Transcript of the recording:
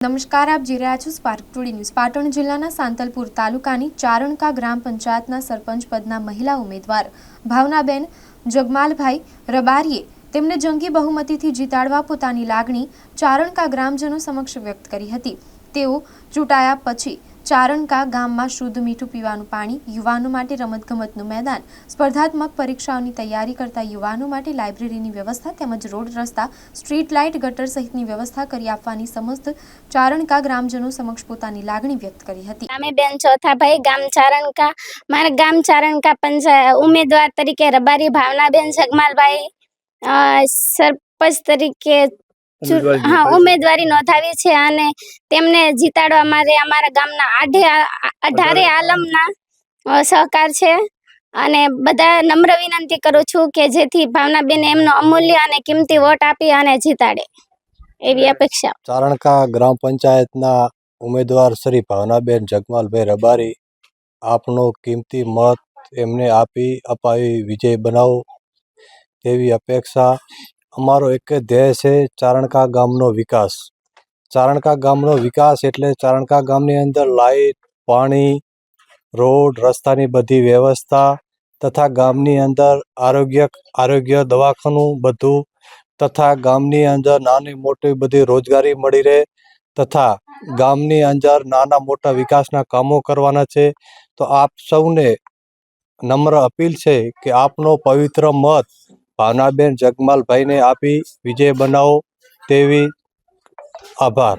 નમસ્કાર, આપ જોઈ રહ્યા છો સ્પાર્ક ટુડી ન્યૂઝ પાટણ જિલ્લાના સાંતલપુર તાલુકાની ચારણકા ગ્રામ પંચાયતના સરપંચ પદના મહિલા ઉમેદવાર ભાવનાબેન જગમાલભાઈ રબારીએ તેમને જંગી બહુમતીથી જીતાડવા પોતાની લાગણી ચારણકા ગ્રામજનો સમક્ષ વ્યક્ત કરી હતી. તેઓ ચૂંટાયા પછી ચારણકા ગામમાં શુદ્ધ મીઠું પીવાનું પાણી યુવાનો માટે રમતગમતનું મેદાન, સ્પર્ધાત્મક પરીક્ષાઓની તૈયારી કરતા યુવાનો માટે લાઇબ્રેરીની વ્યવસ્થા તેમજ રોડ રસ્તા, સ્ટ્રીટ લાઇટ ગટર સહિતની વ્યવસ્થા કરી આપવાની સમસ્ત ચારણકા ગ્રામજનો સમક્ષ પોતાની લાગણી વ્યક્ત કરી હતી. અમે બેન ચોથાભાઈ, ગામ ચારણકા. મારા ગામ ચારણકા પંચાયત ઉમેદવાર તરીકે રબારી ભાવનાબેન જગમાલભાઈ સરપંચ તરીકે હા ઉમેદવારી નોંધાવી છે અને તેમને જીતાડવા મારે અમારા ગામના આઢે અઢારે આલમના સહકાર છે. અને બધા નમ્ર વિનંતી કરું છું કે જેથી ભાવનાબેન એમનો અમૂલ્ય અને કિંમતી વોટ આપી અને જીતાડે. એવી અપેક્ષા. ચારણકા ગ્રામ પંચાયતના ઉમેદવાર શ્રી ભાવનાબેન જગમાલભાઈ રબારી આપનો કિંમતી મત એમને આપી અપાવી વિજય બનાવો તેવી અપેક્ષા અમારો એક ધ્યેય છે ચારણકા ગામનો વિકાસ. ચારણકા ગામનો વિકાસ એટલે ચારણકા ગામની અંદર લાઇટ પાણી, રોડ, રસ્તાની બધી વ્યવસ્થા તથા ગામની અંદર આરોગ્ય આરોગ્ય દવાખાનું બધું તથા ગામની અંદર નાની મોટી બધી રોજગારી મળી રહે તથા ગામની અંદર નાના મોટા વિકાસના કામો કરવાના છે. તો આપ સૌને નમ્ર અપીલ છે કે આપનો પવિત્ર મત ભાવનાબેન જગમાલભાઈને આપી વિજય બનાવો તેવી આભાર.